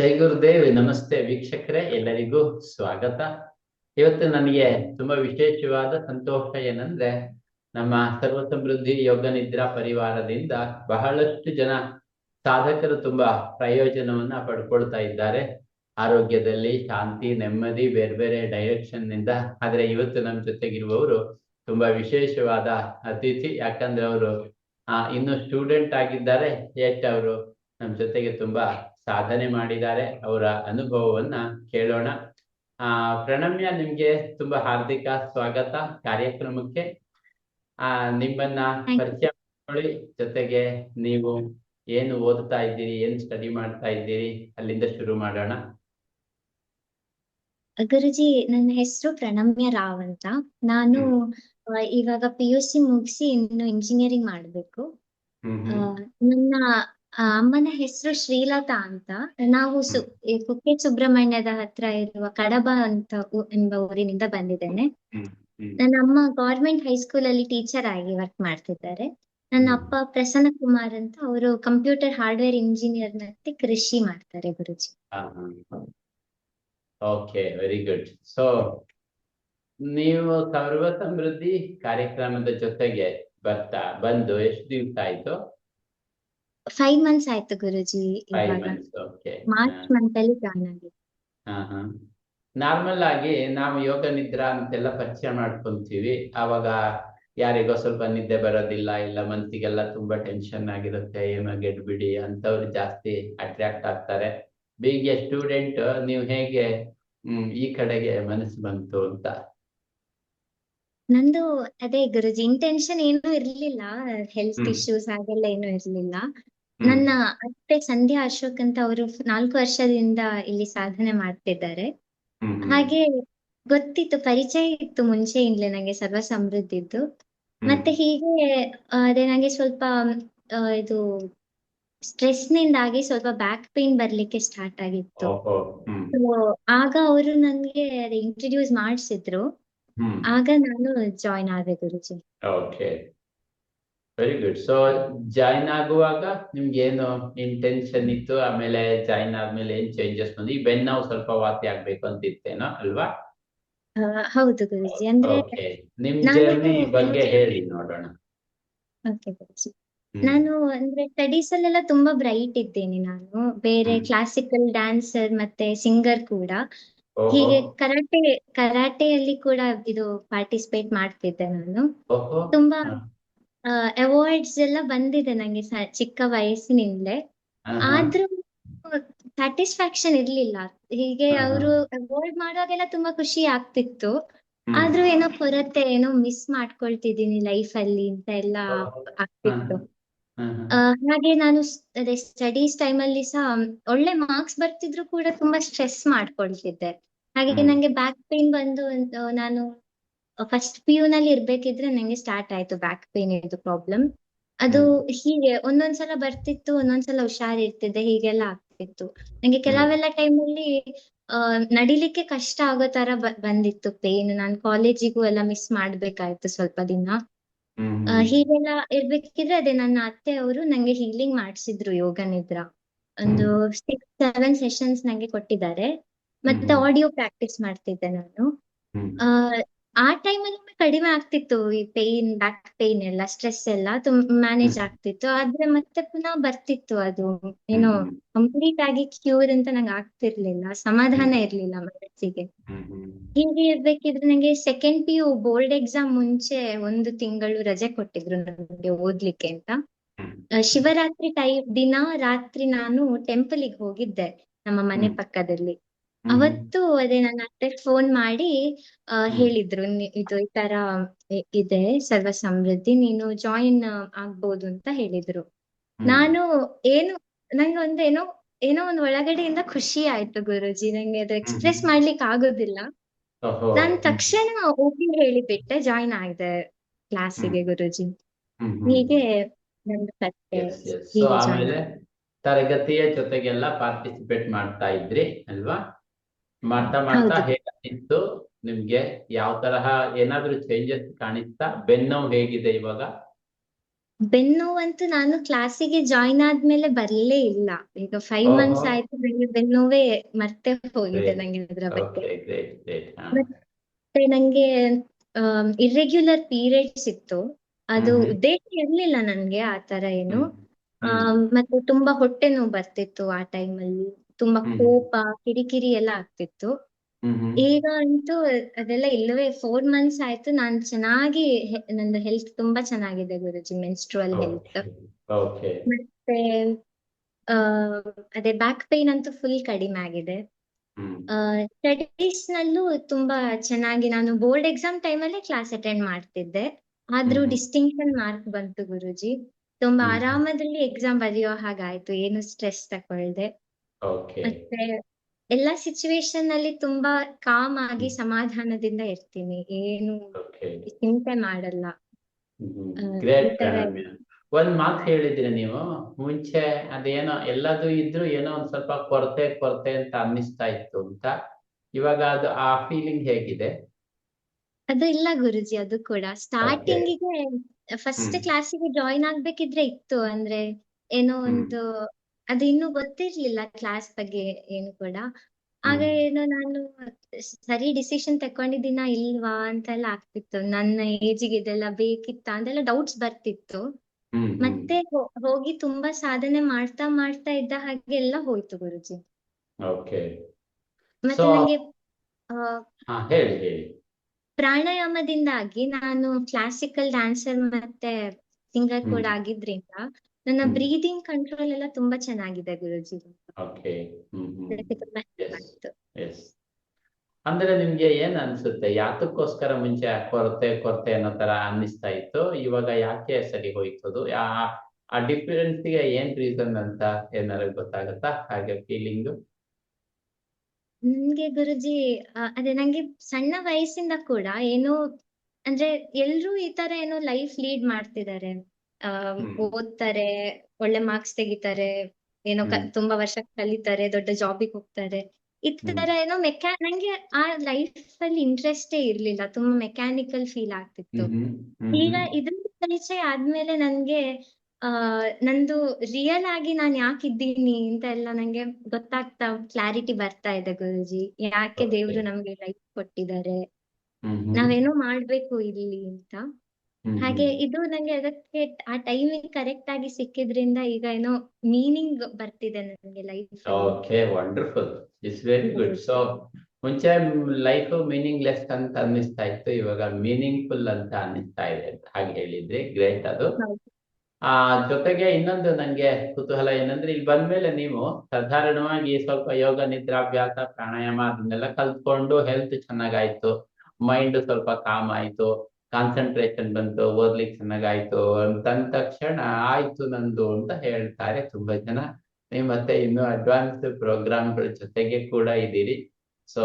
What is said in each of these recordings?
ಜೈ ಗುರುದೇವ್, ನಮಸ್ತೆ ವೀಕ್ಷಕರೇ, ಎಲ್ಲರಿಗೂ ಸ್ವಾಗತ. ಇವತ್ತು ನನಗೆ ತುಂಬಾ ವಿಶೇಷವಾದ ಸಂತೋಷ ಏನಂದ್ರೆ, ನಮ್ಮ ಸರ್ವ ಸಮೃದ್ಧಿ ಯೋಗ ನಿದ್ರಾ ಪರಿವಾರದಿಂದ ಬಹಳಷ್ಟು ಜನ ಸಾಧಕರು ತುಂಬಾ ಪ್ರಯೋಜನವನ್ನ ಪಡ್ಕೊಳ್ತಾ ಇದ್ದಾರೆ. ಆರೋಗ್ಯದಲ್ಲಿ ಶಾಂತಿ, ನೆಮ್ಮದಿ, ಬೇರೆ ಬೇರೆ ಡೈರೆಕ್ಷನ್ನಿಂದ. ಆದ್ರೆ ಇವತ್ತು ನಮ್ಮ ಜೊತೆಗಿರುವವರು ತುಂಬಾ ವಿಶೇಷವಾದ ಅತಿಥಿ. ಯಾಕಂದ್ರೆ ಅವರು, ಆ, ಇನ್ನು ಸ್ಟೂಡೆಂಟ್ ಆಗಿದ್ದಾರೆ. ಯಟ್ ಅವರು ನಮ್ಮ ಜೊತೆಗೆ ತುಂಬಾ ಸಾಧನೆ ಮಾಡಿದ್ದಾರೆ ಅವರ ಅನುಭವವನ್ನ ಕೇಳೋಣ. ಆ ಪ್ರಣಮ್ಯ ನಿಮ್ಗೆ ತುಂಬಾ ಹಾರ್ದಿಕ ಸ್ವಾಗತ ಕಾರ್ಯಕ್ರಮಕ್ಕೆ. ಆ ನಿಮ್ಮನ್ನ ಪರಿಚಯ ಮಾಡಿಕೊಳ್ಳಿ. ಜೊತೆಗೆ ನೀವು ಏನು ಓದ್ತಾ ಇದ್ದೀರಿ ಏನ್ ಸ್ಟಡಿ ಮಾಡ್ತಾ ಇದ್ದೀರಿ ಅಲ್ಲಿಂದ ಶುರು ಮಾಡೋಣ. ಗುರುಜಿ ನನ್ನ ಹೆಸರು ಪ್ರಣಮ್ಯ ರಾವ್ ಅಂತ. ನಾನು ಇವಾಗ ಪಿ ಯು ಸಿ ಮುಗಿಸಿ ಇನ್ನು ಇಂಜಿನಿಯರಿಂಗ್ ಮಾಡ್ಬೇಕು. ನನ್ನ ಅಮ್ಮನ ಹೆಸರು ಶ್ರೀಲತಾ ಅಂತ. ನಾವು ಸು ಈ ಕುಕ್ಕೆ ಸುಬ್ರಹ್ಮಣ್ಯದ ಹತ್ರ ಇರುವ ಕಡಬ ಅಂತ ಎಂಬ ಊರಿನಿಂದ ಬಂದಿದ್ದೇನೆ. ನನ್ನ ಅಮ್ಮ ಗೌರ್ಮೆಂಟ್ ಹೈಸ್ಕೂಲ್ ಅಲ್ಲಿ ಟೀಚರ್ ಆಗಿ ವರ್ಕ್ ಮಾಡ್ತಿದ್ದಾರೆ. ನನ್ನ ಅಪ್ಪ ಪ್ರಸನ್ನ ಕುಮಾರ್ ಅಂತ ಅವರು ಕಂಪ್ಯೂಟರ್ ಹಾರ್ಡ್ವೇರ್ ಇಂಜಿನಿಯರ್ ಮತ್ತೆ ಕೃಷಿ ಮಾಡ್ತಾರೆ ಗುರುಜಿ. Okay very good. ಸೊ ನೀವು ಸರ್ವ ಸಮೃದ್ಧಿ ಕಾರ್ಯಕ್ರಮದ ಜೊತೆಗೆ ಬರ್ತಾ ಬಂದು ಎಷ್ಟು ದಿವಸ ಆಯ್ತು? ಫೈವ್ ಮಂತ್ಸ್ ಆಯ್ತು ಗುರುಜಿ ಫೈವ್ ಇವಾಗ. ಮಂತ್ಸ್ ಓಕೆ ಮಾರ್ಚ್ ಮಂತ್ ಅಲ್ಲಿ ಜಾಯ್ನ್ ಆಗಿ. ಹಾ ಹಾ. ನಾರ್ಮಲ್ ಆಗಿ ನಾವು ಯೋಗ ನಿದ್ರಾ ಅಂತೆಲ್ಲ ಪರಿಚಯ ಮಾಡ್ಕೊಂತೀವಿ. ಅವಾಗ ಯಾರಿಗೋ ಸ್ವಲ್ಪ ನಿದ್ದೆ ಬರೋದಿಲ್ಲ ಇಲ್ಲ ಮನ್ಸಿಗೆಲ್ಲ ತುಂಬಾ ಟೆನ್ಷನ್ ಆಗಿರುತ್ತೆ ಏನೋ ಗೆಡ್ಬಿಡಿ ಅಂತವ್ರು ಜಾಸ್ತಿ ಅಟ್ರಾಕ್ಟ್ ಆಗ್ತಾರೆ. ಬೀಗೆ ಸ್ಟೂಡೆಂಟ್ ನೀವು ಹೇಗೆ ಹ್ಮ್ ಈ ಕಡೆಗೆ ಮನಸ್ಸು ಬಂತು ಅಂತ. ನಂದು ಅದೇ ಗುರುಜಿ ಇಂಟೆನ್ಷನ್ ಏನೂ ಇರ್ಲಿಲ್ಲ. ಹೆಲ್ತ್. ಇಶ್ಯೂಸ್ ಹಾಗೆಲ್ಲ ಏನು ಇರ್ಲಿಲ್ಲ. ನನ್ನ ಅತ್ತೆ ಸಂಧ್ಯಾ ಅಶೋಕ್ ಅಂತ ಅವರು ನಾಲ್ಕು ವರ್ಷದಿಂದ ಇಲ್ಲಿ ಸಾಧನೆ ಮಾಡ್ತಿದ್ದಾರೆ. ಹಾಗೆ ಗೊತ್ತಿತ್ತು ಪರಿಚಯ ಇತ್ತು ಮುಂಚೆಯಿಂದಲೇ ನಂಗೆ ಸರ್ವ ಸಮೃದ್ಧಿದ್ದು ಮತ್ತೆ ಹೀಗೆ ಅದೇ ನಂಗೆ ಸ್ವಲ್ಪ ಇದು ಸ್ಟ್ರೆಸ್ ನಿಂದಾಗಿ ಸ್ವಲ್ಪ ಬ್ಯಾಕ್ ಪೇನ್ ಬರ್ಲಿಕ್ಕೆ ಸ್ಟಾರ್ಟ್ ಆಗಿತ್ತು. ಆಗ ಅವರು ನನ್ಗೆ ಇಂಟ್ರೊಡ್ಯೂಸ್ ಮಾಡಿಸಿದ್ರು. ಆಗ ನಾನು ಜಾಯಿನ್ ಆದೆ Guruji. Okay very good so join ಆಗುವಾಗ ನಿಮ್ಗೆ ಏನು ಇಂಟೆನ್ಷನ್ ಇತ್ತು? ಆಮೇಲೆ ಜಾಯಿನ್ ಆದ್ಮೇಲೆ ಏನ್ ಚೇಂಜಸ್ ಬಂದು? ಈ ಬೆನ್ನೋವು ಸ್ವಲ್ಪ ವಾಸಿ ಆಗ್ಬೇಕು ಅಂತ ಇತ್ತೇನೋ ಅಲ್ವಾ? ಆ, ಹೌದು ಗುರುಜಿ. ಅಂದ್ರೆ ಓಕೆ ನಿಮ್ ನಾನು- ಜರ್ನಿ ಬಗ್ಗೆ ಹೇಳಿ ನೋಡೋಣ. ಗುರೂಜಿ. ಹ್ಮ್. ನಾನು ಅಂದ್ರೆ ಸ್ಟಡೀಸ್ ಅಲ್ಲೆಲ್ಲ ತುಂಬಾ ಬ್ರೈಟ್ ಇದ್ದೇನೆ ನಾನು. ಬೇರೆ ಹ್ಮ್. ಕ್ಲಾಸಿಕಲ್ ಡ್ಯಾನ್ಸರ್ ಮತ್ತೆ ಸಿಂಗರ್ ಕೂಡ. ಹೀಗೆ ಕರಾಟೆ ಕರಾಟೆಯಲ್ಲಿ ಕೂಡ ಇದು ಪಾರ್ಟಿಸಿಪೇಟ್ ಮಾಡ್ತಿದ್ದೆ ನಾನು. ತುಂಬಾ. ಅವಾರ್ಡ್ಸ್ ಎಲ್ಲ ಬಂದಿದೆ ನಂಗೆ ಚಿಕ್ಕ ವಯಸ್ಸಿನಿಂದಲೇ. ಆದ್ರೂ ಸ್ಯಾಟಿಸ್ಫ್ಯಾಕ್ಷನ್ ಇರ್ಲಿಲ್ಲ. ಹೀಗೆ ಅವ್ರು ಅವಾರ್ಡ್ ಮಾಡುವಾಗೆಲ್ಲ ತುಂಬಾ ಖುಷಿ ಆಗ್ತಿತ್ತು. ಆದ್ರೂ ಏನೋ ಕೊರತೆ ಏನೋ ಮಿಸ್ ಮಾಡ್ಕೊಳ್ತಿದ್ದೀನಿ ಲೈಫ್ ಅಲ್ಲಿ ಅಂತ ಎಲ್ಲ ಆಗ್ತಿತ್ತು. ಹಾಗೆ ನಾನು ಅದೇ ಸ್ಟಡೀಸ್ ಟೈಮಲ್ಲಿ ಸಹ ಒಳ್ಳೆ ಮಾರ್ಕ್ಸ್ ಬರ್ತಿದ್ರು ಕೂಡ ತುಂಬಾ ಸ್ಟ್ರೆಸ್ ಮಾಡ್ಕೊಳ್ತಿದ್ದೆ. ಹಾಗೆ ಹ್ಮ್. ನಂಗೆ ಬ್ಯಾಕ್ ಪೇನ್ ಬಂದು ನಾನು ಫಸ್ಟ್ ಪಿ ಯು ನಲ್ಲಿ ಇರ್ಬೇಕಿದ್ರೆ ನಂಗೆ ಸ್ಟಾರ್ಟ್ ಆಯ್ತು ಬ್ಯಾಕ್ ಪೇನ್ ಇದು ಪ್ರಾಬ್ಲಮ್ ಅದು ಹೀಗೆ ಒಂದೊಂದ್ಸಲ ಬರ್ತಿತ್ತು ಒಂದೊಂದ್ಸಲ ಹುಷಾರಿರ್ತಿದ್ದೆ ಹೀಗೆಲ್ಲ ಆಗ್ತಿತ್ತು. ನಂಗೆ ಕೆಲವೆಲ್ಲ ಟೈಮಲ್ಲಿ ಆ ನಡಿಲಿಕ್ಕೆ ಕಷ್ಟ ಆಗೋ ತರ ಬಂದಿತ್ತು ಪೇನ್ ನಾನು ಕಾಲೇಜಿಗೂ ಎಲ್ಲ ಮಿಸ್ ಮಾಡ್ಬೇಕಾಯ್ತು ಸ್ವಲ್ಪ ದಿನ. ಹೀಗೆಲ್ಲ ಇರ್ಬೇಕಿದ್ರೆ ಅದೇ ನನ್ನ ಅತ್ತೆ ಅವರು ನಂಗೆ ಹೀಲಿಂಗ್ ಮಾಡ್ಸಿದ್ರು ಯೋಗ ನಿದ್ರಾ. ಒಂದು ಸಿಕ್ಸ್ ಸೆವೆನ್ ಸೆಷನ್ಸ್ ನಂಗೆ ಕೊಟ್ಟಿದ್ದಾರೆ. ಮತ್ತೆ. ಆಡಿಯೋ ಪ್ರಾಕ್ಟೀಸ್ ಮಾಡ್ತಿದ್ದೆ ನಾನು. ಆ ಆ ಟೈಮಲ್ಲಿ ಕಡಿಮೆ ಆಗ್ತಿತ್ತು ಈ ಪೇನ್ ಬ್ಯಾಕ್ ಪೇನ್ ಎಲ್ಲ ಸ್ಟ್ರೆಸ್ ಎಲ್ಲ ಮ್ಯಾನೇಜ್. ಆಗ್ತಿತ್ತು ಆದ್ರೆ ಮತ್ತೆ ಪುನಃ ಬರ್ತಿತ್ತು ಅದು ಏನೋ ಕಂಪ್ಲೀಟ್ ಆಗಿ ಕ್ಯೂರ್ ಅಂತ ನಂಗೆ ಆಗ್ತಿರ್ಲಿಲ್ಲ ಸಮಾಧಾನ ಇರ್ಲಿಲ್ಲ ಮನಸ್ಸಿಗೆ. ಹೀಗೆ ಇರ್ಬೇಕಿದ್ರೆ ನಂಗೆ second P U board exam ಮುಂಚೆ ಒಂದು ತಿಂಗಳು ರಜೆ ಕೊಟ್ಟಿದ್ರು ನನಗೆ ಓದ್ಲಿಕ್ಕೆ ಅಂತ ಶಿವರಾತ್ರಿ ಟೈಪ್ ದಿನ ರಾತ್ರಿ ನಾನು ಟೆಂಪಲಿಗೆ ಹೋಗಿದ್ದೆ ನಮ್ಮ ಮನೆ ಪಕ್ಕದಲ್ಲಿ. ಅವತ್ತು ಅದೇ ನನ್ನ ಅತ್ತೆ ಫೋನ್ ಮಾಡಿ ಆ, ಹೇಳಿದ್ರು "ನಿ- ಇದು ಈ ತರ ಇ- ಇದೆ ಸರ್ವ ಸಮೃದ್ಧಿ ನೀನು ಜಾಯಿನ್ ಆಗ್ಬೋದು ಅಂತ ಹೇಳಿದ್ರು. ನಾನು ಏನು ನಂಗೆ ಒಂದು ಏನೋ ಏನೋ ಒಂದು ಒಳಗಡೆಯಿಂದ ಖುಷಿ ಆಯ್ತು ಗುರುಜಿ. ನಂಗೆ ಅದು ಎಕ್ಸ್ಪ್ರೆಸ್ ಮಾಡ್ಲಿಕ್ಕೆ ಆಗೋದಿಲ್ಲ. ನಾನ್. ತಕ್ಷಣ ಓಕೆ ಹೇಳಿಬಿಟ್ಟೆ ಜಾಯಿನ್ ಆಗಿದೆ ಕ್ಲಾಸಿಗೆ ಗುರುಜಿ. ಹೀಗೆ ನಂದು. So ಹೀಗೆ ಜಾಯಿನ್ ಆಮೇಲೆ ತರಗತಿಯ ಜೊತೆಗೆಲ್ಲ ಪಾರ್ಟಿಸಿಪೇಟ್ ಮಾಡ್ತಾ ಇದ್ರಿ ಅಲ್ವಾ? ಮಾಡ್ತಾ ಮಾಡ್ತಾ. ಹೇಗಿತ್ತು ನಿಮ್ಗೆ ಯಾವ ತರಹ ಏನಾದ್ರೂ ಚೇಂಜಸ್ ಕಾಣಿಸ್ತಾ? ಬೆನ್ನೋವು ಹೇಗಿದೆ ಇವಾಗ? ಬೆನ್ನೋವಂತೂ ನಾನು ಕ್ಲಾಸಿಗೆ ಜಾಯಿನ್ ಆದ್ಮೇಲೆ ಬರ್ಲೇ ಇಲ್ಲ. ಈಗ ಫೈವ್ ಮಂತ್ಸ್ ಆಯ್ತು ನಂಗೆ ಬೆನ್ನೋವೇ ಮತ್ತೆ ಹೋಗಿದೆ ನಂಗೆ ಅದ್ರ ಬಗ್ಗೆ. ನಂಗೆ ಇರ್ರೆಗ್ಯುಲರ್ ಪೀರಿಯಡ್ಸ್ ಇತ್ತು. ಅದು ಉದ್ದೇಶ ಇರ್ಲಿಲ್ಲ ನನ್ಗೆ ಆ ತರ ಏನು. ಮತ್ತೆ ತುಂಬಾ ಹೊಟ್ಟೆ ನೋವು ಬರ್ತಿತ್ತು ಆ ಟೈಮಲ್ಲಿ ತುಂಬಾ ಕೋಪ ಕಿರಿಕಿರಿ ಎಲ್ಲ ಆಗ್ತಿತ್ತು. ಈಗ ಅಂತೂ ಅದೆಲ್ಲ ಇಲ್ಲವೇ ಫೋರ್ ಮಂತ್ಸ್ ಆಯ್ತು ನಾನ್ ಚೆನ್ನಾಗಿ ನಂದು ಹೆಲ್ತ್ ತುಂಬಾ ಚೆನ್ನಾಗಿದೆ ಗುರುಜಿ ಮೆನ್ಸ್ಟ್ರುವಲ್ ಹೆಲ್ತ್ ಮತ್ತೆ ಆ ಅದೇ ಬ್ಯಾಕ್ ಪೇನ್ ಅಂತೂ ಫುಲ್ ಕಡಿಮೆ ಆಗಿದೆ. ಸ್ಟಡೀಸ್ ನಲ್ಲೂ ತುಂಬಾ ಚೆನ್ನಾಗಿ ನಾನು ಬೋರ್ಡ್ ಎಕ್ಸಾಮ್ ಟೈಮಲ್ಲೇ ಕ್ಲಾಸ್ ಅಟೆಂಡ್ ಮಾಡ್ತಿದ್ದೆ. ಆದ್ರೂ ಡಿಸ್ಟಿಂಕ್ಷನ್ ಮಾರ್ಕ್ ಬಂತು ಗುರುಜಿ. ತುಂಬಾ ಆರಾಮದಲ್ಲಿ ಎಕ್ಸಾಮ್ ಬರೆಯೋ ಹಾಗಾಯ್ತು ಏನು ಸ್ಟ್ರೆಸ್ ತಗೊಳ್ದೆ. ಓಕೆ. ಮತ್ತೆ ಎಲ್ಲಾ ಸಿಚುವೇಶನ್ ಅಲ್ಲಿ ತುಂಬಾ ಕಾಮ್ ಆಗಿ ಸಮಾಧಾನದಿಂದ ಇರ್ತೀನಿ. ಏನು ಓಕೆ. ಚಿಂತೆ ಮಾಡಲ್ಲ. ಆ, ಈ ಗ್ರೇಟ್ ತರ ಪ್ರಣಮ್ಯ ಒಂದ್ ಮಾತು ಹೇಳಿದ್ರಿ ನೀವು. ಮುಂಚೆ ಅದೇನೋ ಎಲ್ಲದು ಇದ್ರು ಏನೋ ಒಂದ್ ಸ್ವಲ್ಪ ಕೊರತೆ ಕೊರತೆ ಅಂತ ಅನ್ನಿಸ್ತಾ ಇತ್ತು ಅಂತ. ಇವಾಗ ಅದು ಆ ಫೀಲಿಂಗ್ ಹೇಗಿದೆ? ಅದು ಇಲ್ಲ ಗುರುಜಿ ಅದು ಕೂಡ. ಸ್ಟಾರ್ಟಿಂಗ್ ಸ್ಟಾರ್ಟಿಂಗಿಗೆ ಫಸ್ಟ್ ಹ್ಮ್. ಕ್ಲಾಸಿಗೆ ಜಾಯಿನ್ ಆಗ್ಬೇಕಿದ್ರೆ ಇತ್ತು. ಅಂದ್ರೆ ಏನೋ ಹ್ಮ್. ಒಂದು ಅದು ಇನ್ನು ಗೊತ್ತಿರ್ಲಿಲ್ಲ ಕ್ಲಾಸ್ ಬಗ್ಗೆ ಏನು ಕೂಡ. ಆಗ ಏನೋ ನಾನು ಸರಿ ಡಿಸಿಷನ್ ತಕೊಂಡಿದ್ದೀನಾ ಇಲ್ವಾ ಅಂತೆಲ್ಲ ಆಗ್ತಿತ್ತು. ನನ್ನ ಏಜಿಗೆ ಇದೆಲ್ಲ ಬೇಕಿತ್ತಾ ಅಂತೆಲ್ಲ ಡೌಟ್ಸ್ ಬರ್ತಿತ್ತು. ಮತ್ತೆ ಹೋಗಿ ತುಂಬಾ ಸಾಧನೆ ಮಾಡ್ತಾ ಮಾಡ್ತಾ ಇದ್ದ ಹಾಗೆ ಎಲ್ಲ ಹೋಯ್ತು ಗುರುಜಿ. ಓಕೆ ಮತ್ತೆ ನಂಗೆ ಹೇಳಿ ಹೇಳಿ. ಪ್ರಾಣಾಯಾಮದಿಂದಾಗಿ ನಾನು ಕ್ಲಾಸಿಕಲ್ ಡಾನ್ಸರ್ ಮತ್ತೆ ಸಿಂಗರ್ ಕೂಡ ಆಗಿದ್ರಿಂದ ನನ್ನ ಬ್ರೀದಿಂಗ್ ಕಂಟ್ರೋಲ್ ಎಲ್ಲ ತುಂಬಾ ಚೆನ್ನಾಗಿದೆ ಗುರುಜಿ. ಓಕೆ. ಅಂದ್ರೆ ನಿಮ್ಗೆ ಏನ್ ಅನ್ಸುತ್ತೆ? ಯಾತಕ್ಕೋಸ್ಕರ ಮುಂಚೆ ಕೊರತೆ ಕೊರತೆ ಅನ್ನೋ ತರ ಅನ್ನಿಸ್ತಾ ಇತ್ತು? ಇವಾಗ ಯಾಕೆ ಸರಿ ಹೋಯ್ತದು? ಆ- ಡಿಫರೆನ್ಸ್ಗೆ ಏನ್ ರೀಸನ್ ಅಂತ ಏನಾರ ಗೊತ್ತಾಗತ್ತಾ? ಹಾಗೆ ಫೀಲಿಂಗ್ ನನ್ಗೆ ಗುರುಜಿ ಅದೇ ನಂಗೆ ಸಣ್ಣ ವಯಸ್ಸಿಂದ ಕೂಡ ಏನೋ ಅಂದ್ರೆ ಎಲ್ರು ಈ ತರ ಏನೋ ಲೈಫ್ ಲೀಡ್ ಮಾಡ್ತಿದ್ದಾರೆ ಓದ್ತಾರೆ ಒಳ್ಳೆ ಮಾರ್ಕ್ಸ್ ತೆಗಿತಾರೆ ಏನೋ ಕ- ತುಂಬಾ ವರ್ಷ ಕಲಿತಾರೆ ದೊಡ್ಡ ಜಾಬಿಗೆ ಹೋಗ್ತಾರೆ. ಈ ತರ ಏನೋ ಮೆಕ್ಯಾ ನಂಗೆ ಆ ಲೈಫ್ ಅಲ್ಲಿ ಇಂಟ್ರೆಸ್ಟೇ ಇರ್ಲಿಲ್ಲ. ತುಂಬಾ ಮೆಕ್ಯಾನಿಕಲ್ ಫೀಲ್ ಆಗ್ತಿತ್ತು. ಈಗ ಇದ್ರ ಪರಿಚಯ ಆದ್ಮೇಲೆ ನನ್ಗೆ ಆ ನಂದು ರಿಯಲ್ ಆಗಿ ನಾನ್ ಯಾಕಿದ್ದೀನಿ ಅಂತ ಎಲ್ಲ ನಂಗೆ ಗೊತ್ತಾಗ್ತಾ ಕ್ಲಾರಿಟಿ ಬರ್ತಾ ಇದೆ ಗುರುಜಿ. ಯಾಕೆ ದೇವ್ರು ನಮ್ಗೆ ಲೈಫ್ ಕೊಟ್ಟಿದ್ದಾರೆ? ನಾವೇನೋ ಮಾಡ್ಬೇಕು ಇಲ್ಲಿ ಅಂತ. ಹ್ಮ್ ಹಾಗೆ ಹ್ಮ್ ಇದು ನಂಗೆ ಅದಕ್ಕೆ ಆ ಟೈಮಿಂಗ್ ಕರೆಕ್ಟ್ ಆಗಿ ಸಿಕ್ಕಿದ್ರಿಂದ ಈಗ ಏನೋ ಮೀನಿಂಗ್ ಬರ್ತಿದೆ ನನಗೆ ಲೈಫ್ ಅಲ್ಲಿ. Okay wonderful it's very good so ಮುಂಚೆ ಲೈಫ್ ಮೀನಿಂಗ್ಲೆಸ್ ಅಂತ ಅನ್ನಿಸ್ತಾ ಇತ್ತು ಇವಾಗ ಮೀನಿಂಗ್ಫುಲ್ ಅಂತ ಅನ್ನಿಸ್ತಾ ಇದೆ ಹಾಗೆ ಹೇಳಿದ್ರಿ. ಗ್ರೇಟ್ ಅದು. ಹೌದು. ಆ ಜೊತೆಗೆ ಇನ್ನೊಂದು ನಂಗೆ ಕುತೂಹಲ ಏನಂದ್ರೆ ಇಲ್ಲಿ ಬಂದ್ಮೇಲೆ ನೀವು ಸಾಧಾರಣವಾಗಿ ಸ್ವಲ್ಪ ಯೋಗ ನಿದ್ರಾಭ್ಯಾಸ ಪ್ರಾಣಾಯಾಮ ಅದನ್ನೆಲ್ಲ ಕಲ್ತ್ಕೊಂಡು ಹೆಲ್ತ್ ಚೆನ್ನಾಗಾಯ್ತು. ಮೈಂಡ್ ಸ್ವಲ್ಪ ಕಾಮ್ ಆಯ್ತು. ಕಾನ್ಸಂಟ್ರೇಷನ್ ಬಂತು ಓದ್ಲಿಕ್ಕೆ ಚೆನ್ನಾಗಾಯ್ತು ಅಂತಂದ ತಕ್ಷಣ ಆಯ್ತು ನಂದು ಅಂತ ಹೇಳ್ತಾರೆ ತುಂಬಾ ಜನ. ನೀವು ಮತ್ತೆ ಇನ್ನು ಅಡ್ವಾನ್ಸ್ ಪ್ರೋಗ್ರಾಮ್ಗಳ ಜೊತೆಗೆ ಕೂಡ ಇದ್ದೀರಿ. ಸೊ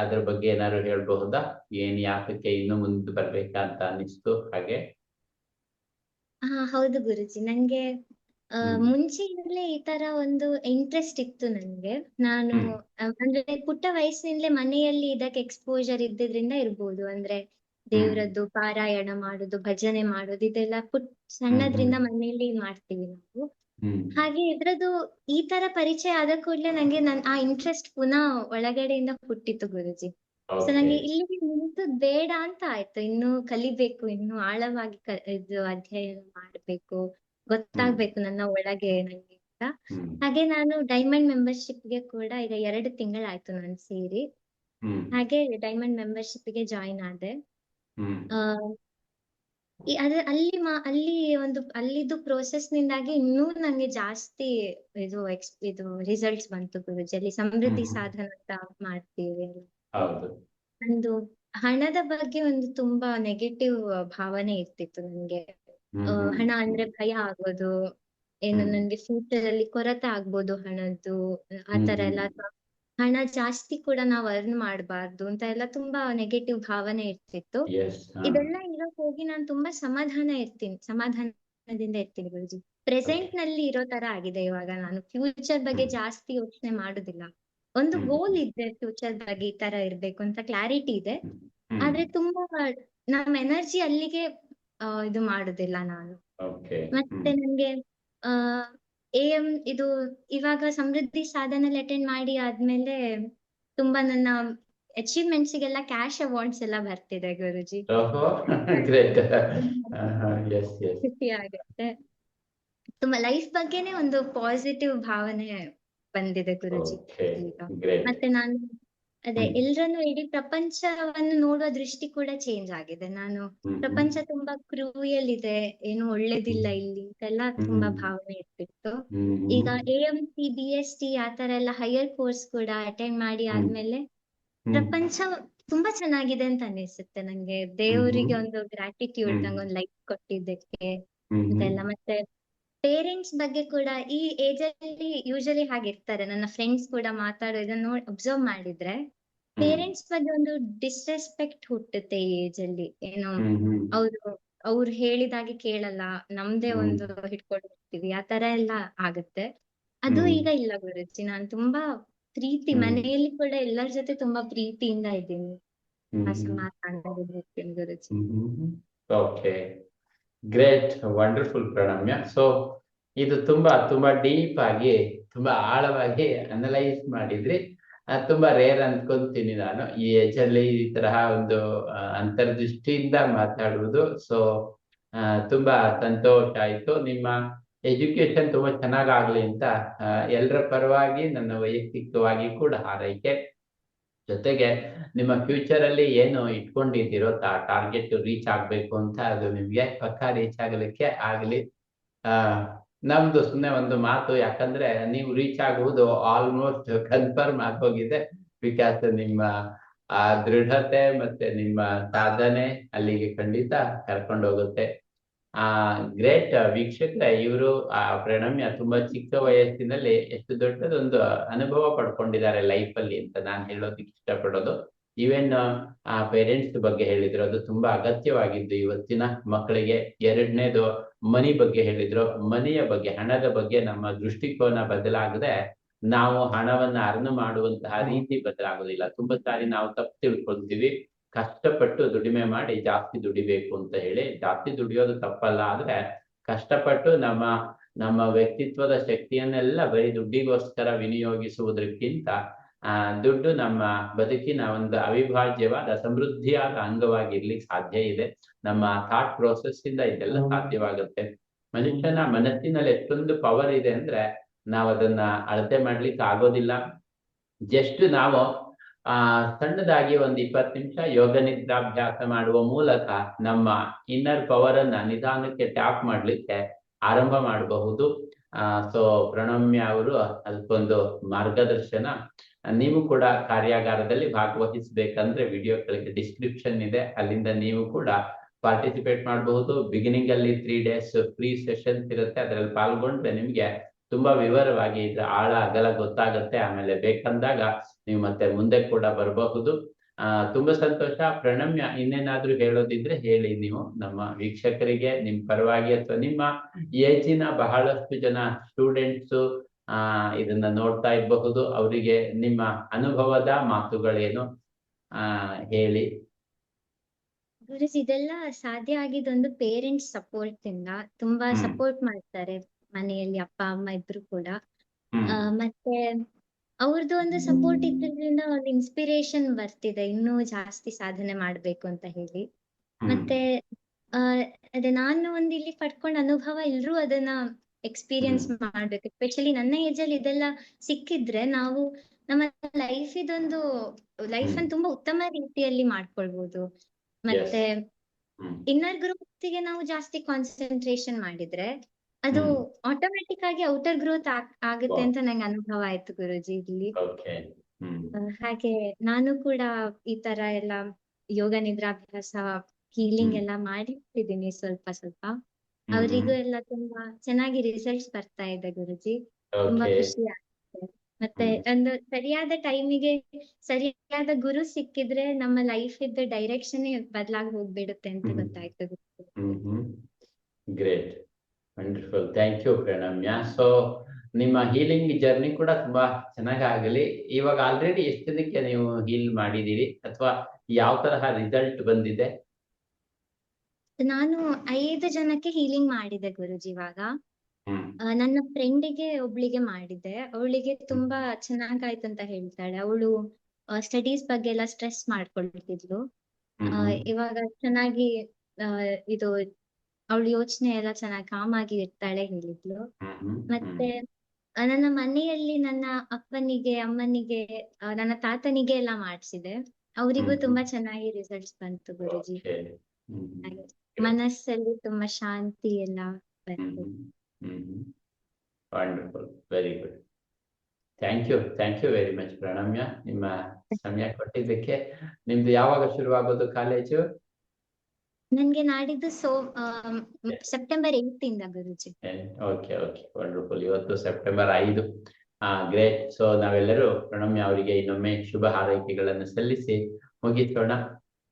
ಅದ್ರ ಬಗ್ಗೆ ಏನಾದ್ರು ಹೇಳ್ಬಹುದಾ? ಏನ್ ಯಾಕೆ ಇನ್ನು ಮುಂದೆ ಬರ್ಬೇಕಂತ ಅನಿಸ್ತು ಹಾಗೆ. ಹಾ ಹೌದು ಗುರುಜಿ. ನಂಗೆ ಮುಂಚೆಯಿಂದಲೇ ಈ ತರ ಒಂದು ಇಂಟ್ರೆಸ್ಟ್ ಇತ್ತು ನನ್ಗೆ. ನಾನು ಅಂದ್ರೆ ಪುಟ್ಟ ವಯಸ್ಸಿನಿಂದಲೇ ಮನೆಯಲ್ಲಿ ಇದಕ್ಕೆ ಎಕ್ಸ್ಪೋಜರ್ ಇದ್ದಿದ್ರಿಂದ ಇರ್ಬೋದು. ಅಂದ್ರೆ ದೇವರದ್ದು ಪಾರಾಯಣ ಮಾಡುದು ಭಜನೆ ಮಾಡುದು ಇದೆಲ್ಲ ಪುಟ್ ಸಣ್ಣದ್ರಿಂದ ಮನೆಯಲ್ಲಿ ಮಾಡ್ತೀವಿ ನಾವು. ಹಾಗೆ ಇದ್ರದ್ದು ಈ ತರ ಪರಿಚಯ ಆದ ಕೂಡಲೇ ನಂಗೆ ನನ್ ಆ ಇಂಟ್ರೆಸ್ಟ್ ಪುನಃ ಒಳಗಡೆಯಿಂದ ಹುಟ್ಟಿತ್ತು ಗುರುಜಿ. ಸೊ ನಂಗೆ ಇಲ್ಲಿಗೆ ನಿಂತು ಬೇಡ ಅಂತ ಆಯ್ತು. ಇನ್ನು ಕಲಿಬೇಕು ಇನ್ನು ಆಳವಾಗಿ ಕ ಇದು ಅಧ್ಯಯನ ಮಾಡ್ಬೇಕು ಗೊತ್ತಾಗ್ಬೇಕು ನನ್ನ ಒಳಗೆ ನಂಗೆ ಅಂತ. ಹಾಗೆ ನಾನು ಡೈಮಂಡ್ ಮೆಂಬರ್ಶಿಪ್ಗೆ ಕೂಡ ಈಗ ಎರಡು ತಿಂಗಳಾಯ್ತು ನಾನು ಸೇರಿ. ಹಾಗೆ ಡೈಮಂಡ್ ಮೆಂಬರ್ಶಿಪ್ಗೆ ಜಾಯಿನ್ ಆದೆ. ಹ್ಮ್. ಆ ಈ ಅದ ಅಲ್ಲಿ ಮಾ ಅಲ್ಲಿ ಒಂದು ಅಲ್ಲಿದ್ದು ಪ್ರೋಸೆಸ್ ನಿಂದಾಗಿ ಇನ್ನೂ ನಂಗೆ ಜಾಸ್ತಿ ಇದು ಎಕ್ಸ್ ಇದು ರಿಸಲ್ಟ್ಸ್ ಬಂತು ಗುರುಜಿ. ಅಲ್ಲಿ ಹ್ಮ್ ಸಮೃದ್ಧಿ ಹ್ಮ್ ಸಾಧನ ಅಂತ ಮಾಡ್ತೀವಿ ಹೌದು. ಒಂದು ಹಣದ ಬಗ್ಗೆ ಒಂದು ತುಂಬಾ ನೆಗೆಟಿವ್ ಭಾವನೆ ಇರ್ತಿತ್ತು ನನ್ಗೆ. ಹ್ಮ್ ಆ, ಹ್ಮ್. ಹಣ ಅಂದ್ರೆ ಭಯ ಆಗೋದು ಏನು ಹ್ಮ್. ನನ್ಗೆ ಫ್ಯೂಚರ್ ಅಲ್ಲಿ ಕೊರತೆ ಆಗ್ಬೋದು ಹಣದ್ದು ಆ ಹ್ಮ್ ತರ ಎಲ್ಲ ಹಣ ಜಾಸ್ತಿ ಕೂಡ ನಾವು ಅರ್ನ್ ಮಾಡಬಾರ್ದು ಅಂತ ಎಲ್ಲ ತುಂಬಾ ನೆಗೆಟಿವ್ ಭಾವನೆ ಇರ್ತಿತ್ತು. ಇದೆಲ್ಲ ಇರೋಕ್ ಹೋಗಿ ನಾನು ತುಂಬಾ ಸಮಾಧಾನ ಇರ್ತೀನಿ ಸಮಾಧಾನದಿಂದ ಇರ್ತೀನಿ ಗುರುಜಿ. ಪ್ರೆಸೆಂಟ್ನಲ್ಲಿ ಇರೋ ತರ ಆಗಿದೆ ಇವಾಗ ನಾನು. ಫ್ಯೂಚರ್ ಬಗ್ಗೆ ಜಾಸ್ತಿ ಯೋಚನೆ ಮಾಡುದಿಲ್ಲ. ಒಂದು ಗೋಲ್ ಇದೆ ಫ್ಯೂಚರ್ ಬಗ್ಗೆ ಈ ತರ ಇರ್ಬೇಕು ಅಂತ ಕ್ಲಾರಿಟಿ ಇದೆ. ಆದ್ರೆ ತುಂಬಾ ನಮ್ಮ ಎನರ್ಜಿ ಅಲ್ಲಿಗೆ ಇದು ಮಾಡುದಿಲ್ಲ ನಾನು. ಮತ್ತೆ ನಂಗೆ ಆ ಎ ಎಂ ಇದು ಇವಾಗ ಸಮೃದ್ಧಿ ಸಾಧನಲ್ಲಿ ಅಟೆಂಡ್ ಮಾಡಿ ಆದ್ಮೇಲೆ ತುಂಬಾ ನನ್ನ ಅಚೀವ್ಮೆಂಟ್ಸ್ ಗೆಲ್ಲ ಕ್ಯಾಶ್ ಅವಾರ್ಡ್ಸ್ ಎಲ್ಲ ಬರ್ತಿದೆ ಗುರುಜಿ. ಆಗುತ್ತೆ. ತುಂಬಾ ಲೈಫ್ ಬಗ್ಗೆನೇ ಒಂದು ಪಾಸಿಟಿವ್ ಭಾವನೆ ಬಂದಿದೆ ಗುರುಜಿ. ಮತ್ತೆ ನಾನು ಅದೇ. ಎಲ್ರನ್ನು ಇಡೀ ಪ್ರಪಂಚವನ್ನು ನೋಡುವ ದೃಷ್ಟಿ ಕೂಡ ಚೇಂಜ್ ಆಗಿದೆ. ನಾನು ಪ್ರಪಂಚ ತುಂಬಾ ಕ್ರೂಯಲ್ ಇದೆ ಏನು ಒಳ್ಳೇದಿಲ್ಲ ಇಲ್ಲಿ. ಅಂತೆಲ್ಲ ತುಂಬಾ ಭಾವನೆ ಇರ್ತಿತ್ತು. ಈಗ A M C B S T ಆತರ ಎಲ್ಲ ಹೈಯರ್ ಕೋರ್ಸ್ ಕೂಡ ಅಟೆಂಡ್ ಮಾಡಿ. ಆದ್ಮೇಲೆ ಪ್ರಪಂಚ ತುಂಬಾ ಚೆನ್ನಾಗಿದೆ ಅಂತ ಅನಿಸುತ್ತೆ ನಂಗೆ. ದೇವರಿಗೆ ಒಂದು ಗ್ರಾಟಿಟ್ಯೂಡ್ ನಂಗೆ ನಂಗೊಂದು ಲೈಫ್ ಕೊಟ್ಟಿದ್ದಕ್ಕೆ. ಅಂತೆಲ್ಲ ಮತ್ತೆ ಪೇರೆಂಟ್ಸ್ ಬಗ್ಗೆ ಕೂಡ ಈ ಏಜ್ ಅಲ್ಲಿ ಯೂಶಲಿ ಹಾಗಿರ್ತಾರೆ. ನನ್ನ ಫ್ರೆಂಡ್ಸ್ ಕೂಡ ಮಾತಾಡೋದನ್ನ ನೋಡಿ ಅಬ್ಸರ್ವ್ ಮಾಡಿದ್ರೆ ಪೇರೆಂಟ್ಸ್ ಬಗ್ಗೆ ಒಂದು ಡಿಸ್ರೆಸ್ಪೆಕ್ಟ್ ಹುಟ್ಟುತ್ತೆ ಈ ಏಜ್ ಅಲ್ಲಿ. ಏನೋ ಅವ್ರು ಅವ್ರು ಹೇಳಿದಾಗೆ ಕೇಳಲ್ಲ. ನಮ್ದೇ ಒಂದು ಹಿಡ್ಕೊಂಡು ಹೋಗ್ತೀವಿ. ಆ ತರ ಎಲ್ಲ ಆಗುತ್ತೆ. ಅದು ಈಗ ಇಲ್ಲ ಗುರುಜಿ. ನಾನು ತುಂಬಾ ಪ್ರೀತಿ. ಮನೆಯಲ್ಲಿ ಕೂಡ ಎಲ್ಲರ ಜೊತೆ ತುಂಬಾ ಪ್ರೀತಿಯಿಂದ ಇದ್ದೀನಿ. Guruji. Okay great wonderful Pranamya. So ಇದು ತುಂಬಾ ತುಂಬಾ ಡೀಪ್ ಆಗಿ, ತುಂಬಾ ಆಳವಾಗಿ ಅನಲೈಸ್ ಮಾಡಿದ್ರಿ. ತುಂಬಾ ರೇರ್ ಅನ್ಕೊಂತೀನಿ ನಾನು. ಈ ಏಜ್ ಅಲ್ಲಿ ಈ ತರಹ ಒಂದು ಅಂತರ್ದೃಷ್ಟಿಯಿಂದ ಮಾತಾಡುವುದು. ಸೊ ತುಂಬಾ ಸಂತೋಷ ಆಯ್ತು. ನಿಮ್ಮ ಎಜುಕೇಶನ್ ತುಂಬಾ ಚೆನ್ನಾಗಾಗ್ಲಿ ಅಂತ ಎಲ್ಲರ ಪರವಾಗಿ, ನನ್ನ ವೈಯಕ್ತಿಕವಾಗಿ ಕೂಡ ಹಾರೈಕೆ. ಜೊತೆಗೆ ನಿಮ್ಮ ಫ್ಯೂಚರ್ ಅಲ್ಲಿ ಏನು ಇಟ್ಕೊಂಡಿದ್ದೀರೋ ಟಾರ್ಗೆಟ್ ರೀಚ್ ಆಗ್ಬೇಕು ಅಂತ ಅದು ನಿಮ್ಗೆ ಪಕ್ಕ ರೀಚ್ ಆಗಲಿಕ್ಕೆ ಆಗ್ಲಿ. ಆ, ನಮ್ದು ಸುಮ್ಮನೆ ಒಂದು ಮಾತು, ಯಾಕಂದ್ರೆ ನೀವು ರೀಚ್ ಆಗುವುದು ಆಲ್ಮೋಸ್ಟ್ ಕನ್ಫರ್ಮ್ ಆಗೋಗಿದೆ ಬಿಕಾಸ್ ನಿಮ್ಮ, ಆ ದೃಢತೆ ಮತ್ತೆ ನಿಮ್ಮ ಸಾಧನೆ ಅಲ್ಲಿಗೆ ಖಂಡಿತ ಕರ್ಕೊಂಡು ಹೋಗುತ್ತೆ. ಆ ಗ್ರೇಟ್ ವೀಕ್ಷಕರ ಇವರು ಆ ಪ್ರಣಮ್ಯ ತುಂಬಾ ಚಿಕ್ಕ ವಯಸ್ಸಿನಲ್ಲಿ ಎಷ್ಟು ದೊಡ್ಡದೊಂದು ಅನುಭವ ಪಡ್ಕೊಂಡಿದ್ದಾರೆ ಲೈಫ್ ಅಲ್ಲಿ ಅಂತ ನಾನು ಹೇಳೋದಕ್ಕೆ ಇಷ್ಟಪಡೋದು. ಈವನ್ ಆ ಪೇರೆಂಟ್ಸ್ ಬಗ್ಗೆ ಹೇಳಿದ್ರು ಅದು ತುಂಬಾ ಅಗತ್ಯವಾಗಿದ್ದು ಇವತ್ತಿನ ಮಕ್ಕಳಿಗೆ. ಎರಡನೇದು ಮನಿ ಬಗ್ಗೆ ಹೇಳಿದ್ರು. ಮನೆಯ ಬಗ್ಗೆ ಹಣದ ಬಗ್ಗೆ ನಮ್ಮ ದೃಷ್ಟಿಕೋನ ಬದಲಾಗದೆ ನಾವು ಹಣವನ್ನ ಅರ್ನ್ ಮಾಡುವಂತಹ ರೀತಿ ಬದಲಾಗೋದಿಲ್ಲ. ತುಂಬಾ ಸಾರಿ ನಾವು ತಪ್ಪು ತಿಳ್ಕೊಳ್ತೀವಿ ಕಷ್ಟಪಟ್ಟು ದುಡಿಮೆ ಮಾಡಿ ಜಾಸ್ತಿ ದುಡಿಬೇಕು ಅಂತ ಹೇಳಿ ಜಾಸ್ತಿ ದುಡಿಯೋದು ತಪ್ಪಲ್ಲ ಆದ್ರೆ ಕಷ್ಟಪಟ್ಟು ನಮ್ಮ ನಮ್ಮ ವ್ಯಕ್ತಿತ್ವದ ಶಕ್ತಿಯನ್ನೆಲ್ಲ ಬರೀ ದುಡ್ಡಿಗೋಸ್ಕರ ವಿನಿಯೋಗಿಸುವುದಕ್ಕಿಂತ ಆ ದುಡ್ಡು ನಮ್ಮ ಬದುಕಿನ ಒಂದು ಅವಿಭಾಜ್ಯವಾದ ಸಮೃದ್ಧಿಯಾದ ಅಂಗವಾಗಿರ್ಲಿಕ್ಕೆ ಸಾಧ್ಯ ಇದೆ. ನಮ್ಮ ಥಾಟ್ ಪ್ರೋಸೆಸ್ ಇಂದ ಇದೆಲ್ಲ ಸಾಧ್ಯವಾಗುತ್ತೆ. ಮನುಷ್ಯನ ಮನಸ್ಸಿನಲ್ಲಿ ಎಷ್ಟೊಂದು ಪವರ್ ಇದೆ ಅಂದ್ರೆ ನಾವು ಅದನ್ನ ಅಳತೆ ಮಾಡ್ಲಿಕ್ಕೆ ಆಗೋದಿಲ್ಲ. ಜಸ್ಟ್ ನಾವು ಆ ಸಣ್ಣದಾಗಿ ಒಂದು ಇಪ್ಪತ್ತು ನಿಮಿಷ ಯೋಗ ನಿದ್ರಾಭ್ಯಾಸ ಮಾಡುವ ಮೂಲಕ ನಮ್ಮ ಇನ್ನರ್ ಪವರ್ ಅನ್ನ ನಿಧಾನಕ್ಕೆ ಟ್ಯಾಪ್ ಮಾಡ್ಲಿಕ್ಕೆ ಆರಂಭ ಮಾಡಬಹುದು. ಆ ಸೊ ಪ್ರಣಮ್ಯ ಅವರು ಅದಕ್ಕೊಂದು ಮಾರ್ಗದರ್ಶನ. ನೀವು ಕೂಡ ಕಾರ್ಯಾಗಾರದಲ್ಲಿ ಭಾಗವಹಿಸಬೇಕಂದ್ರೆ ವಿಡಿಯೋ ಕೆಳಗೆ ಡಿಸ್ಕ್ರಿಪ್ಷನ್ ಇದೆ. ಅಲ್ಲಿಂದ ನೀವು ಕೂಡ ಪಾರ್ಟಿಸಿಪೇಟ್ ಮಾಡಬಹುದು. ಬಿಗಿನಿಂಗ್ ಅಲ್ಲಿ ತ್ರೀ ಡೇಸ್ ಫ್ರೀ ಸೆಷನ್ಸ್ ಇರುತ್ತೆ. ಅದರಲ್ಲಿ ಪಾಲ್ಗೊಂಡ್ರೆ ನಿಮ್ಗೆ ತುಂಬಾ ವಿವರವಾಗಿ ಇದ್ರ ಆಳ, ಅಗಲ ಗೊತ್ತಾಗುತ್ತೆ. ಆಮೇಲೆ ಬೇಕಂದಾಗ ನೀವು ಮತ್ತೆ ಮುಂದೆ ಕೂಡ ಬರಬಹುದು. ಆ ತುಂಬಾ ಸಂತೋಷ. ಪ್ರಣಮ್ಯ ಇನ್ನೇನಾದ್ರೂ ಹೇಳೋದಿದ್ರೆ ಹೇಳಿ ನೀವು. ನಮ್ಮ ವೀಕ್ಷಕರಿಗೆ ನಿಮ್ ಪರವಾಗಿ ಅಥವಾ ನಿಮ್ಮ ಏಜಿನ ಬಹಳಷ್ಟು ಜನ ಸ್ಟೂಡೆಂಟ್ಸ್ ಆ ಇದನ್ನ ನೋಡ್ತಾ ಇರಬಹುದು. ಅವರಿಗೆ ನಿಮ್ಮ ಅನುಭವದ ಮಾತುಗಳೇನು ಆ ಹೇಳಿ. ಗುರುಜಿ ಇದೆಲ್ಲ ಸಾಧ್ಯ ಆಗಿದೊಂದು ಪೇರೆಂಟ್ಸ್ ಸಪೋರ್ಟ್ ಇಂದ ತುಂಬಾ ಸಪೋರ್ಟ್ ಮಾಡ್ತಾರೆ ಮನೆಯಲ್ಲಿ ಅಪ್ಪ ಅಮ್ಮ ಇಬ್ರು ಕೂಡ. ಮತ್ತೆ ಅವ್ರದ್ದು ಒಂದು ಸಪೋರ್ಟ್ ಇದ್ದಿದ್ರಿಂದ ಒಂದು ಇನ್ಸ್ಪಿರೇಷನ್ ಬರ್ತಿದೆ. ಇನ್ನೂ ಜಾಸ್ತಿ ಸಾಧನೆ ಮಾಡ್ಬೇಕು ಅಂತ ಹೇಳಿ. ಮತ್ತೆ ಅದೇ ನಾನು ಒಂದು ಇಲ್ಲಿ ಪಡ್ಕೊಂಡ ಅನುಭವ ಎಲ್ರೂ ಅದನ್ನ ಎಕ್ಸ್ಪೀರಿಯನ್ಸ್ ಮಾಡ್ಬೇಕು. ಎಸ್ಪೆಷಲಿ ನನ್ನ ಏಜ್ ಅಲ್ಲಿ ಇದೆಲ್ಲ ಸಿಕ್ಕಿದ್ರೆ ನಾವು ನಮ್ಮ ಲೈಫ್ ಇದೊಂದು ಲೈಫ್ ಅನ್ನು ತುಂಬಾ ಉತ್ತಮ ರೀತಿಯಲ್ಲಿ ಮಾಡ್ಕೊಳ್ಬಹುದು ಮತ್ತೆ ಇನ್ನರ್ ಇನ್ನರ್ ಗ್ರೋತ್ಗೆ ನಾವು ಜಾಸ್ತಿ ಕಾನ್ಸಂಟ್ರೇಷನ್ ಮಾಡಿದ್ರೆ ಅದು ಆಟೋಮ್ಯಾಟಿಕ್ ಆಗಿ ಔಟರ್ ಗ್ರೋತ್ ಆಗುತ್ತೆ ಅಂತ ನಂಗೆ ಅನುಭವ ಆಯ್ತು ಗುರುಜಿ ಇಲ್ಲಿ. ಹಾಗೆ ನಾನು ಕೂಡ ಈ ತರ ಎಲ್ಲ ಯೋಗ ನಿದ್ರಾಭ್ಯಾಸ ಹೀಲಿಂಗ್. ಎಲ್ಲ ಮಾಡಿಟ್ಟಿದ್ದೀನಿ ಸ್ವಲ್ಪ ಸ್ವಲ್ಪ. ಅವ್ರಿಗೂ ಎಲ್ಲ ತುಂಬಾ ಚೆನ್ನಾಗಿ ರಿಸಲ್ಟ್ಸ್ ಬರ್ತಾ ಇದೆ ಗುರುಜಿ. ತುಂಬಾ ಖುಷಿ ಆಗುತ್ತೆ. ಮತ್ತೆ. ಒಂದು ಸರಿಯಾದ ಟೈಮಿಗೆ ಸರಿಯಾದ ಗುರು ಸಿಕ್ಕಿದ್ರೆ ನಮ್ಮ ಲೈಫ್ ಇದ್ದ ಡೈರೆಕ್ಷನ್ ಬದಲಾಗಿ ಹೋಗ್ಬಿಡುತ್ತೆ ಅಂತ ಗೊತ್ತಾಯ್ತು Guruji. Great wonderful thank you Pranamya. So ನಿಮ್ಮ ಹೀಲಿಂಗ್ ಜರ್ನಿ ಕೂಡ ತುಂಬಾ ಚೆನ್ನಾಗಿ ಆಗಲಿ. ಇವಾಗ ಆಲ್ರೆಡಿ ಎಷ್ಟು ದಿನಕ್ಕೆ ನೀವು ಹೀಲ್ ಮಾಡಿದೀರಿ ಅಥವಾ ಯಾವ ತರಹ ರಿಸಲ್ಟ್ ಬಂದಿದೆ? ನಾನು ಐದು ಜನಕ್ಕೆ ಹೀಲಿಂಗ್ ಮಾಡಿದೆ ಗುರುಜಿ ಇವಾಗ. ನನ್ನ ಫ್ರೆಂಡಿಗೆ ಒಬ್ಳಿಗೆ ಮಾಡಿದೆ. ಅವಳಿಗೆ ತುಂಬಾ ಚೆನ್ನಾಗಾಯ್ತು ಅಂತ ಹೇಳ್ತಾಳೆ. ಅವಳು ಸ್ಟಡೀಸ್ ಬಗ್ಗೆ ಎಲ್ಲ ಸ್ಟ್ರೆಸ್ ಮಾಡ್ಕೊಳ್ತಿದ್ಲು. ಇವಾಗ ಚೆನ್ನಾಗಿ ಇದು ಅವಳ ಯೋಚನೆ ಎಲ್ಲ ಚೆನ್ನಾಗಿ ಕಾಮ್ ಆಗಿ ಇರ್ತಾಳೆ ಹೇಳಿದ್ಲು. ಮತ್ತೆ ನನ್ನ ಮನೆಯಲ್ಲಿ ನನ್ನ ಅಪ್ಪನಿಗೆ ಅಮ್ಮನಿಗೆ ನನ್ನ ತಾತನಿಗೆ ಎಲ್ಲ ಮಾಡ್ಸಿದೆ. ಅವರಿಗೂ ತುಂಬಾ ಚೆನ್ನಾಗಿ ರಿಸಲ್ಟ್ಸ್ ಬಂತು ಗುರುಜಿ. ಮನಸ್ಸಲ್ಲಿ ತುಂಬಾ ಶಾಂತಿ ಎಲ್ಲ ಬಂತು. Wonderful very good thank you thank you very much Pranamya. ನಿಮ್ಮ ಸಮಯ ಕೊಟ್ಟಿದ್ದಕ್ಕೆ. ನಿಮ್ದು ಯಾವಾಗ ಶುರುವಾಗೋದು ಕಾಲೇಜು ನನ್ಗೆ ನಾಡಿದ್ದು ಸೋ ಸೆಪ್ಟೆಂಬರ್ ಏಟ್ ಇಂದ ಗುರುಜಿ. ಓಕೆ ಓಕೆ ವಂಡರ್ಫುಲ್ ಇವತ್ತು ಸೆಪ್ಟೆಂಬರ್ ಐದು. ಹಾ ಗ್ರೇಟ್ ಸೊ ನಾವೆಲ್ಲರೂ ಪ್ರಣಮ್ಯ ಅವರಿಗೆ ಇನ್ನೊಮ್ಮೆ ಶುಭ ಹಾರೈಕೆಗಳನ್ನು ಸಲ್ಲಿಸಿ ಮುಗಿಸೋಣ.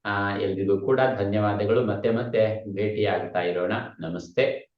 ಆ ಎಲ್ರಿಗೂ ಕೂಡ ಧನ್ಯವಾದಗಳು. ಮತ್ತೆ ಮತ್ತೆ ಭೇಟಿ ಆಗ್ತಾ ಇರೋಣ. ನಮಸ್ತೆ.